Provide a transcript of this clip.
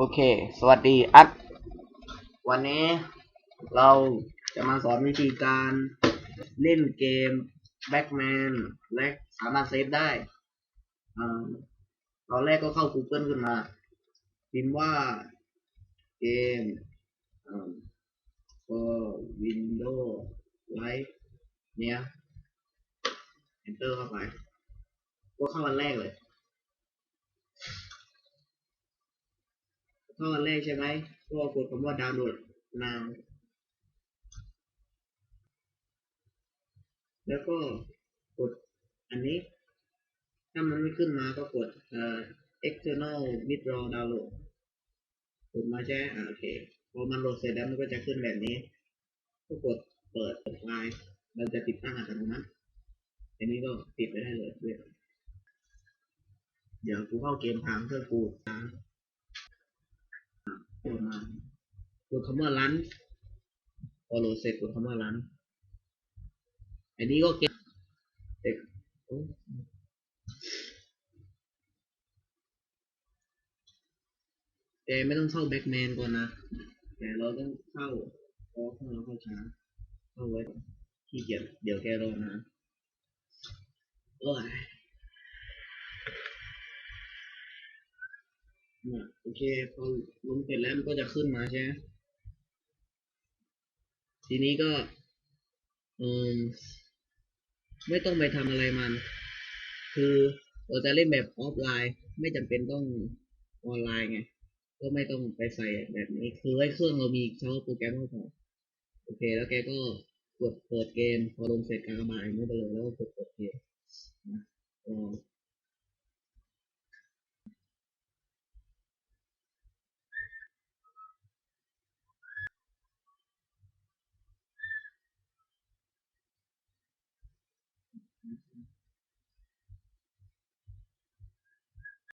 โอเค สวัสดีอัด วันนี้เราจะมาสอนวิธีการเล่นเกมแบ็กแมนและสามารถเซฟได้ตอนแรกก็เข้า Google ขึ้นมา พิมพ์ว่าเกม for Windows Live เนี้ย enter เข้าไป ก็เข้าวันแรกเลย ข้าวันแรกใช่ไหมก็กดคำว่าดาวน์โหลด now แล้วก็กดอันนี้ ถ้ามันไม่ขึ้นมาก็กดเอ่อ external withdraw download กดมาใช่อ่าโอเคพอมันโหลดเสร็จแล้วมันก็จะขึ้นแบบนี้ ก็กดเปิดเปิดไฟล์มันจะติดตั้งอัตโนมัติอันนี้ก็ติดไปได้เลยด้วยเดี๋ยวกูเข้าเกมทางเพื่อกูนะ กดมากดคำว่ารันพอโหลดเสร็จกดคำว่ารันอันนี้ก็เก็บเด็กโอ้แต่ไม่ต้องเข้าแบ็กแมนก่อนนะ แต่เราต้องเข้าเพราะเข้าเราเข้าช้าเข้าไว้ก่อนขี้เกียจเดี๋ยวแกรอนะโอ้ยน่ะ โอเคพอลงเสร็จแล้วมันก็จะขึ้นมาใช่ไหมทีนี้ก็ไม่ต้องไปทำอะไรมัน คือเราจะเล่นแบบออฟไลน์ ไม่จำเป็นต้องออนไลน์ไง ก็ไม่ต้องไปใส่แบบนี้ คือไว้เครื่องเรามีเฉพาะโปรแกรมก็พอโอเค แล้วแกก็กดเปิดเกม พอลงเสร็จกากบาทไม่ไปเลยแล้วก็กดเปิดเกมนะรอ